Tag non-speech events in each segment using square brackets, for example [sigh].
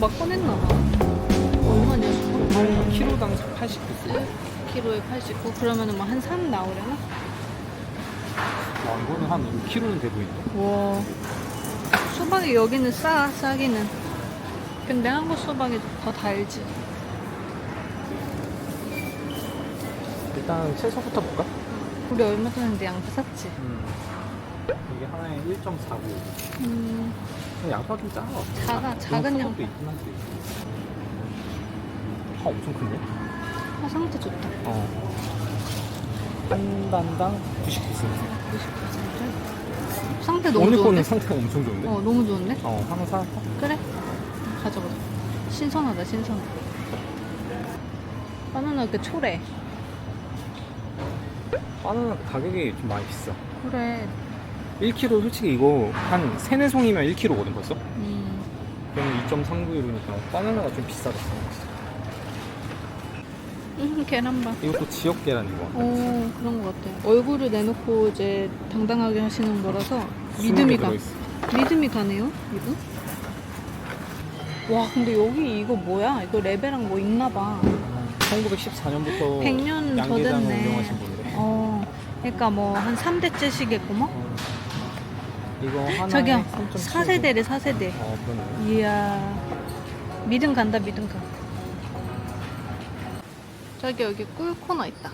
막 꺼냈나 봐. 얼마냐? 한 키로당 89스. 키로에 89. 그러면은 뭐 한 3 나오려나? 와, 이거는 한 5kg는 돼 보인다. 와. 수박이 여기는 싸, 싸기는. 근데 한국 수박이 더 달지. 일단 채소부터 볼까? 우리 얼마 전에 양파 샀지? 음. 이게 하나에 1.49. 음, 양파 좀 작아. 작아, 작은 양파. 도 있긴 한데. 아, 엄청 큰데? 아, 상태 좋다. 어. 한 단당 99cm. 99cm. 상태 너무 오늘 거는 좋은데? 상태가 엄청 좋은데? 어, 너무 좋은데? 어, 하나 사갈까? 그래. 가져가자. 신선하다, 신선하다. 바나나 이렇게 초래. 바나나 가격이 좀 많이 비싸. 그래. 1kg 솔직히 이거 한 3, 4송이면 1kg거든 벌써? 음, 그러면 2.39유로니까 바나나가 좀 비싸졌어. 음 계란밥. 이것도 지역 계란인 것 같아. 오, 그런 것 같아. 얼굴을 내놓고 이제 당당하게 하시는 거라서 믿음이 가. 믿음이 가네요, 이분. 와, 근데 여기 이거 뭐야? 이거 레벨랑 뭐 있나 봐. 1914년부터 100년 더 됐네. 운영하신 분이래. 어, 그러니까 뭐 한 3대째시겠구먼? 어. 이거 하나에 저기요, 3.75. 4세대래, 4세대. 어, 그러네. 이야, 믿음 간다, 믿음 가. 저기 여기 꿀 코너 있다.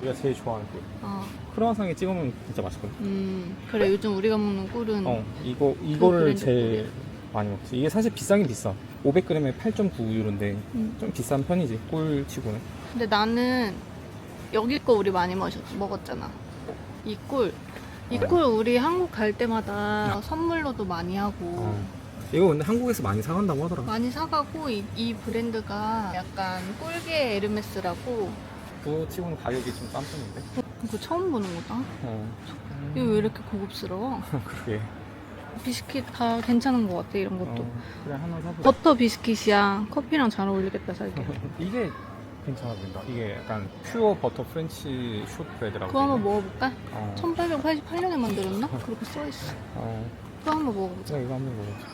우리가 제일 좋아하는 꿀. 어, 크로와상에 찍어 먹으면 진짜 맛있거든. 음, 그래, 요즘 우리가 먹는 꿀은. 어, 이거 이거를 브랜드 제일 많이 먹지. 이게 사실 비싸긴 비싸. 500g에 8.9유로인데 음. 좀 비싼 편이지. 꿀 치고는. 근데 나는 여기 거 우리 많이 마셨, 먹었잖아. 이 꿀. 이꿀 우리 한국 갈 때마다 선물로도 많이 하고 어. 이거 근데 한국에서 많이 사간다고 하더라. 많이 사가고 이, 이 브랜드가 약간 꿀계 에르메스라고 그거 치고는 가격이 좀 싼 편인데. 그거 처음 보는 거다. 어. 이거 왜 이렇게 고급스러워? [laughs] 그러게. 비스킷 다 괜찮은 것 같아 이런 것도. 어, 그래 하나 사보자. 버터 비스킷이야. 커피랑 잘 어울리겠다 살게. [laughs] 이게 괜찮아 보인다. 이게 약간 퓨어 버터 프렌치 숏브레드라고. 그거 한번. 먹어볼까? 어. 1888년에 만들었나? 그렇게 써있어. 어. 그거 한번 먹어보자. 자 이거 한번 먹어보자.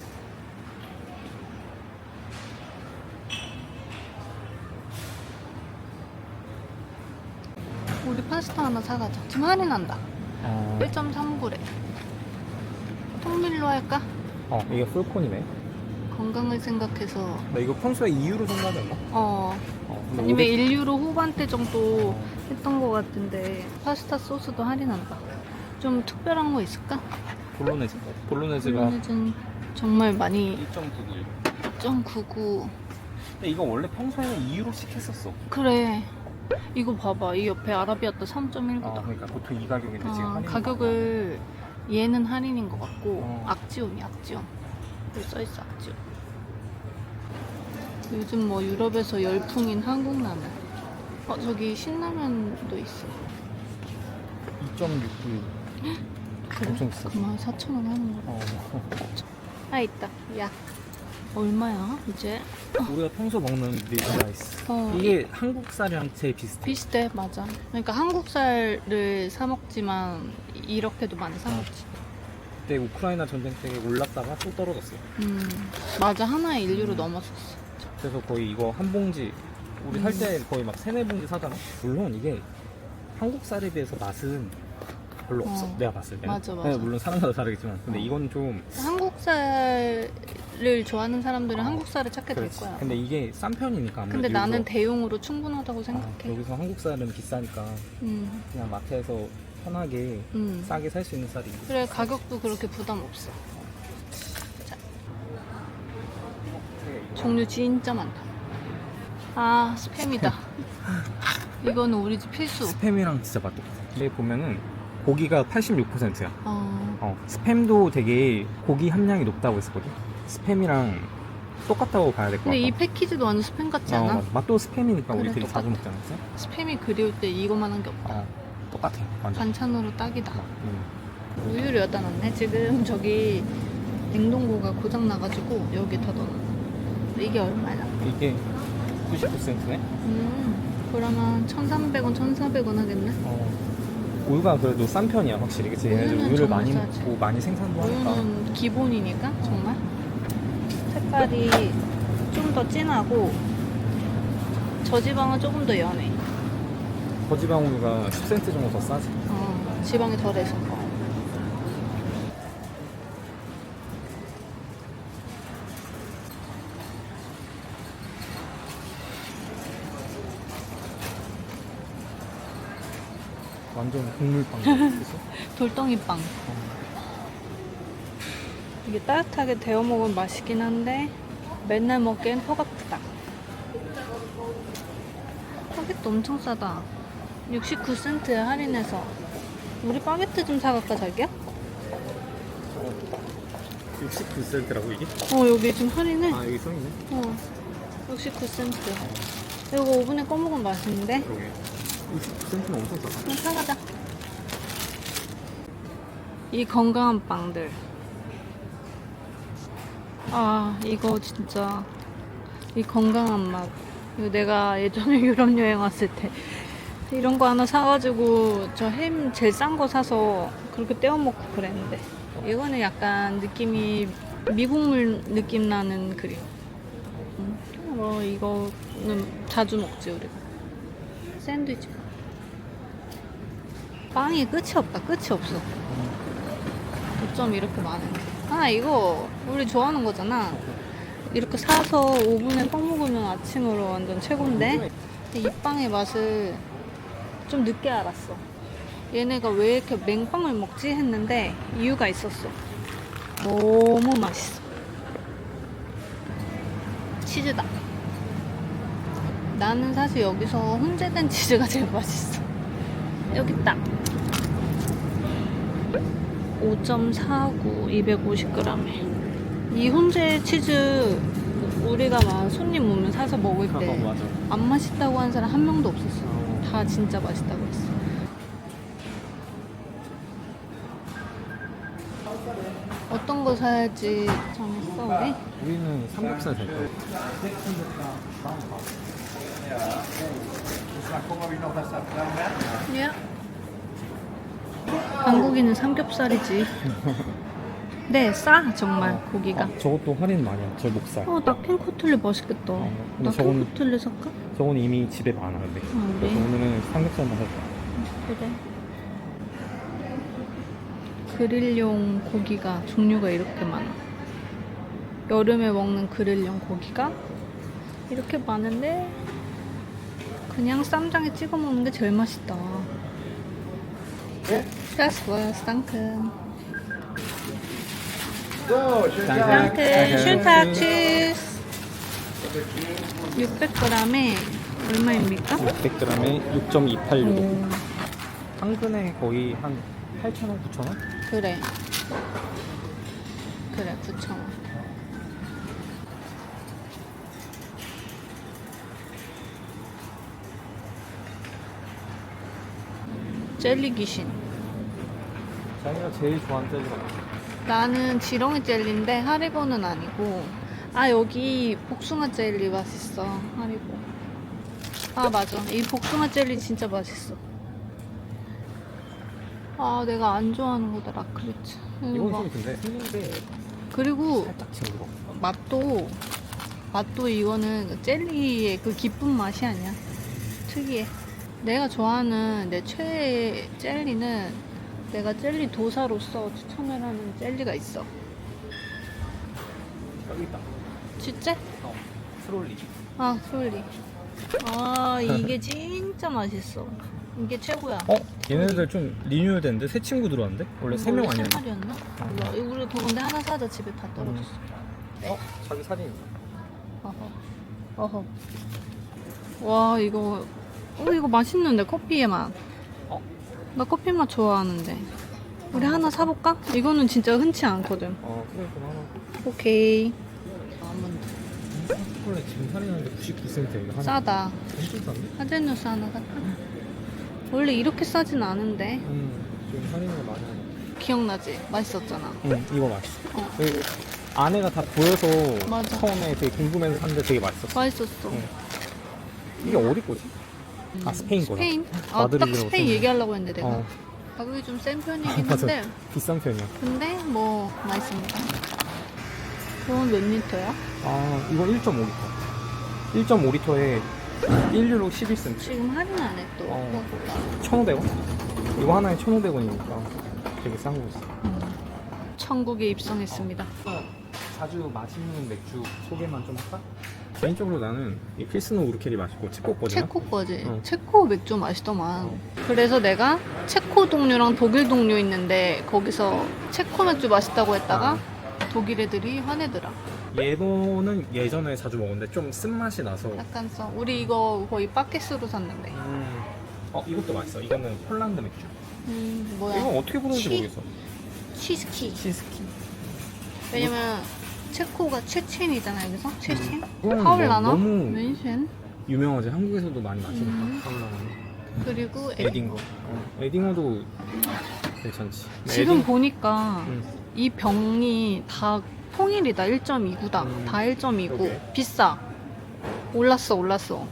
우리 파스타 하나 사가자. 지금 할인한다. 어. 1.39래. 통밀로 할까? 어 이게 풀콘이네. 건강을 생각해서 나 이거 평소에 2유로 정도 하던가? 어 어. 아니면 500 1유로 후반대 정도 했던 것 같은데 파스타 소스도 할인한다. 좀 특별한 거 있을까? 볼로네즈. 볼로네즈가 볼로네즈는 정말 많이 1.99. 1.99 근데 이거 원래 평소에는 2유로씩 했었어. 그래 이거 봐봐 이 옆에 아라비아따 3.19다 어, 그러니까 보통 이 가격인데 지금 아, 할인 가격을 얘는 할인인 것 같고 어. 악지온이 악지온 여기 써있어 악지온 요즘 뭐 유럽에서 열풍인 한국 라면 어 저기 신라면도 있어 2.69. 그래? 엄청 비싸. 그만 4,000원 하는 거 어. 아 있다 야 얼마야 이제 우리가 평소 먹는 밀라이스. 어, 이게 한국 쌀이랑 제일 비슷해. 비슷해 맞아 그러니까 한국 쌀을 사 먹지만 이렇게도 많이 사 먹지 그때 우크라이나 전쟁 때 올랐다가 또 떨어졌어. 음 맞아 하나에 1유로 음. 넘었었어 그래서 거의 이거 한 봉지 우리 살 음. 때 거의 막 세네 봉지 사잖아. 물론 이게 한국 쌀에 비해서 맛은 별로 없어. 어. 내가 봤을 때. 맞아, 맞아. 물론 사람마다 다르겠지만, 근데 어. 이건 좀 한국 쌀을 좋아하는 사람들은 어, 한국 쌀을 찾게 될 그렇지. 거야 근데 이게 싼 편이니까 아무래도 근데 나는 여기서, 대용으로 충분하다고 아, 생각해 여기서 한국 쌀은 비싸니까 음, 그냥 마트에서 편하게 음. 싸게 살 수 있는 쌀이. 그래 가격도 그렇게 부담 없어 자, 종류 진짜 많다 아 스팸이다 이거는 우리 집 필수 스팸이랑 진짜 맛 똑같아. 근데 보면은 고기가 86%야. 어, 어, 스팸도 되게 고기 함량이 높다고 했었거든. 스팸이랑 똑같다고 봐야 될 것 같아. 근데 이 패키지도 완전 스팸 같지 않아? 어. 맛도 스팸이니까 그래, 우리들이 똑같아. 자주 먹잖아. 그치? 스팸이 그리울 때 이거만 한 게 없다 어, 똑같아. 완전. 반찬으로 딱이다 음. 우유를 여다 놨네. 지금 저기 냉동고가 고장 나가지고 여기 다 넣어. 이게 얼마야? 이게 99센트네? 음, 그러면 1,300원, 1,400원 하겠네. 어. 우유가 그래도 싼 편이야, 확실히. 그치? 얘네들 우유는 우유를 정말 많이 싸지. 먹고 많이 생산도 하니까. 우유는 기본이니까 정말. 색깔이 좀 더 진하고 저지방은 조금 더 연해. 거지방 우유가 10센트 정도 더 싸지. 어, 지방이 덜해서. 완전 국물빵. 그치? [laughs] 돌덩이빵. 이게 따뜻하게 데워 먹으면 맛있긴 한데 맨날 먹기엔 허겁다. 바게트 엄청 싸다. 69센트 할인해서. 우리 바게트 좀 사갈까 자기야? 69센트라고 이게? 어 여기 지금 할인해. 아 여기 써있네. 어 69센트. 이거 오븐에 꺼 먹으면 맛있는데? 그러게. 69센트는 엄청 싸다. 그럼 사가자. 이 건강한 빵들. 아, 이거 진짜. 이 건강한 맛. 이거 내가 예전에 [laughs] 유럽 여행 왔을 때 이런 거 하나 사가지고 저 햄 제일 싼 거 사서 그렇게 떼어 먹고 그랬는데 이거는 약간 느낌이 미국물 느낌 나는 그림. 음, 뭐 이거는 자주 먹지 우리가. 샌드위치. 빵이 끝이 없다. 끝이 없어. 어쩜 이렇게 많은데. 아 이거 우리 좋아하는 거잖아. 이렇게 사서 오븐에 꺼 먹으면 아침으로 완전 최고인데 이 빵의 맛을 좀 늦게 알았어. 얘네가 왜 이렇게 맹빵을 먹지 했는데 이유가 있었어. 너무 맛있어. 치즈다. 나는 사실 여기서 혼재된 [laughs] 치즈가 제일 맛있어. 여기 있다. 5.49, 250g에. 이 혼재 치즈 우리가 막 손님 오면 사서 먹을 때 안. 맛있다고 하는 사람 한 명도 없었어. 어. 다 진짜 맛있다고 했어. 어떤 거 사야지 정했어 우리? 우리는 삼겹살 살 거야. 예. 한국인은 삼겹살이지. 네, 싸 정말 고기가. 저것도 할인 많이 하. 저 목살. 어, 낙행 코틀리 맛있겠다. 어, 근데 낙행 저건- 코틀리 살까? 저건 이미 집에 많아 근데. 아, 그래? 오늘은 삼겹살만 살 거야. 그래. 그릴용 고기가 종류가 이렇게 많아. 여름에 먹는 그릴용 고기가 이렇게 많은데 그냥 쌈장에 찍어 먹는 게 제일 맛있다. Das war's, danke. danke, schönen Tag, tschüss. 600g에 얼마입니까? 100g에 6.286. 오. 당근에 거의 한 8,000원, 9,000원? 그래. 그래, 9,000원. 젤리 귀신. 자기가 제일 좋아하는 젤리가 뭐야? 나는 지렁이 젤리인데 하리보는 아니고. 아, 여기 복숭아 젤리 맛있어. 하리보. 아, 맞아. 이 복숭아 젤리 진짜 맛있어. 아, 내가 안 좋아하는 거다, 라크리츠. 이건 봐. 좀 근데 했는데 그리고 살짝 징그러. 맛도 맛도 이거는 그 젤리의 그 기쁜 맛이 아니야. 특이해. 내가 좋아하는 내 최애 젤리는 내가 젤리 도사로서 추천을 하는 젤리가 있어. 여기 있다. 진짜? 어, 트롤리. 아, 솔리. 아, 이게 진짜 맛있어. 이게 최고야. 어? 얘네들 좀 리뉴얼 됐는데 새 친구 들어왔는데? 원래 세 명 아니었나? 세 마리였나? 몰라. 우리 그건데 하나 사자 집에 다 떨어졌어. 어? 자기 사진 어허. 어허. 와, 이거, 어, 이거 맛있는데, 커피의 맛. 어? 나 커피 맛 좋아하는데. 우리 하나 사볼까? 이거는 진짜 흔치 않거든. 어 그래 그럼 하나 오케이. 아몬드. 원래 지금 할인하는데 99센트 이거 하나 싸다. 엄청 싼데? 하젤누스 하나 살까? 원래 이렇게 싸진 않은데. 응 지금 할인을 많이 하네 기억나지? 맛있었잖아. 응 이거 맛있어 어. 그 안에가 다 보여서 맞아. 처음에 되게 궁금해서 샀는데 되게 맛있었어 맛있었어. 응. 이게 어디 거지? 아 스페인 거다 스페인? 아, 딱 마드리드라고 스페인. 얘기하려고 했는데 내가. 어 가격이 좀센 아, 편이긴 맞아 한데. 비싼 편이야 근데 뭐 맛있습니다. 그건 몇 리터야? 아, 이건 1.5리터. 1.5리터에 1유로 11센트. 지금 할인 안 해, 또. 어. 그거 몰라. 1,500원? 이거 하나에 1,500원이니까 되게 싼 거였어. 천국에 입성했습니다. 자주 마시는 맥주 소개만 좀 할까? 개인적으로 나는 이 필스노 우르켈이 맛있고 체코 거잖아. 체코 거지. 어. 체코 맥주 맛있더만. 그래서 내가 체코 동료랑 독일 동료 있는데 거기서 체코 맥주 맛있다고 했다가 아. 독일 애들이 화내더라. 얘거는 예전에 자주 먹었는데 좀 쓴맛이 나서 약간 써. 우리 이거 거의 바켓으로 샀는데. 음. 어 이것도 맛있어. 이거는 폴란드 맥주. 음, 뭐야. 이건 어떻게 부르는지 치- 모르겠어. 치스키. 치스키. 왜냐면 체코가 체첸이잖아 여기서. 체첸? 이거는 파울라나? 뭐 너무 멘션? 유명하지. 한국에서도 많이 마시니까. 음. 파울라나는. 그리고 에- 에딩거. 어, 에딩어도 괜찮지. 지금 에딩- 보니까 음. 이 병이 다 통일이다 1.29다 음. 다 1.29 그러게. 비싸 올랐어 올랐어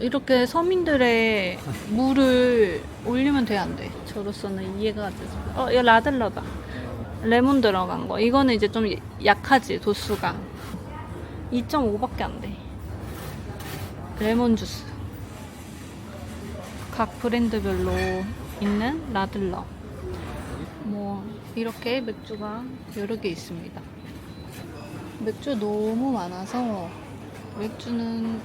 이렇게 서민들의 [laughs] 물을 올리면 돼 안 돼? 저로서는 이해가 안 되죠 어 이거 라들러다 레몬 들어간 거. 이거는 이제 좀 약하지 도수가. 2.5밖에 안 돼. 레몬 주스. 각 브랜드별로 있는 라들러. 뭐 이렇게 맥주가 여러 개 있습니다. 맥주 너무 많아서 맥주는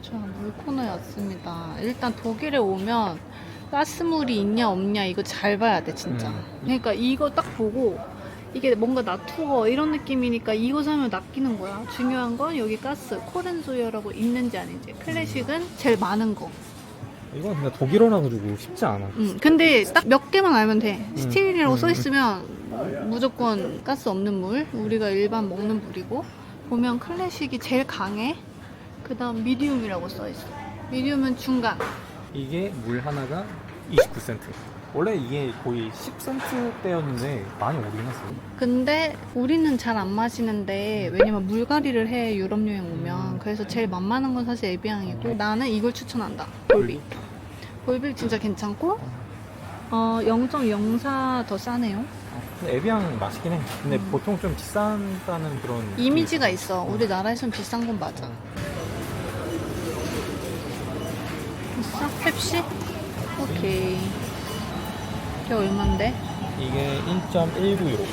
자 물코너에 왔습니다. 일단 독일에 오면 가스물이 있냐 없냐 이거 잘 봐야 돼 진짜. 음. 그러니까 이거 딱 보고 이게 뭔가 나투어 이런 느낌이니까 이거 사면 낚이는 거야. 중요한 건 여기 가스 코렌소이어라고 있는지 아닌지. 클래식은 제일 많은 거. 이건 근데 독일어라 가지고 쉽지 않아. 음, 근데 딱 몇 개만 알면 돼. 스틸이라고 음, 써 음. 있으면 무조건 가스 없는 물. 우리가 일반 먹는 물이고. 보면 클래식이 제일 강해. 그 다음 미디움이라고 써 있어. 미디움은 중간. 이게 물 하나가 29센트. 원래 이게 거의 10센트대였는데 많이 오르긴 했어. 근데 우리는 잘 안 마시는데 왜냐면 물갈이를 해 유럽 여행 오면 음. 그래서 제일 만만한 건 사실 에비앙이고 나는 이걸 추천한다 볼빅 볼빅 진짜 괜찮고 어 0.04 더 싸네요 근데 에비앙 맛있긴 해. 근데 음. 보통 좀 비싼다는 그런 이미지가 있어 우리나라에선 비싼 건 맞아 있어? 펩시? 오케이 이게 얼만데? 이게 1.19 유로.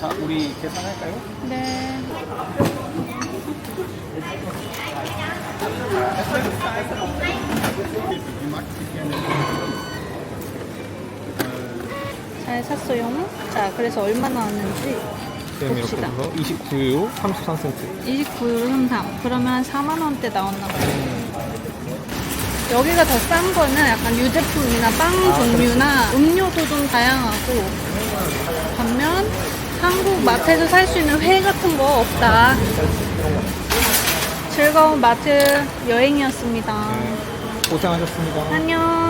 자, 우리 계산할까요? 네 잘 샀어요 자 그래서 얼마 나왔는지 봅시다. 해서 29유로 33센트. 29유로 33 그러면 4만 원대 나왔나 봐요 여기가 더 싼 거는 약간 유제품이나 빵 종류나 음료도 좀 다양하고 반면 한국 마트에서 살 수 있는 회 같은 거 없다. 즐거운 마트 여행이었습니다. 고생하셨습니다. 안녕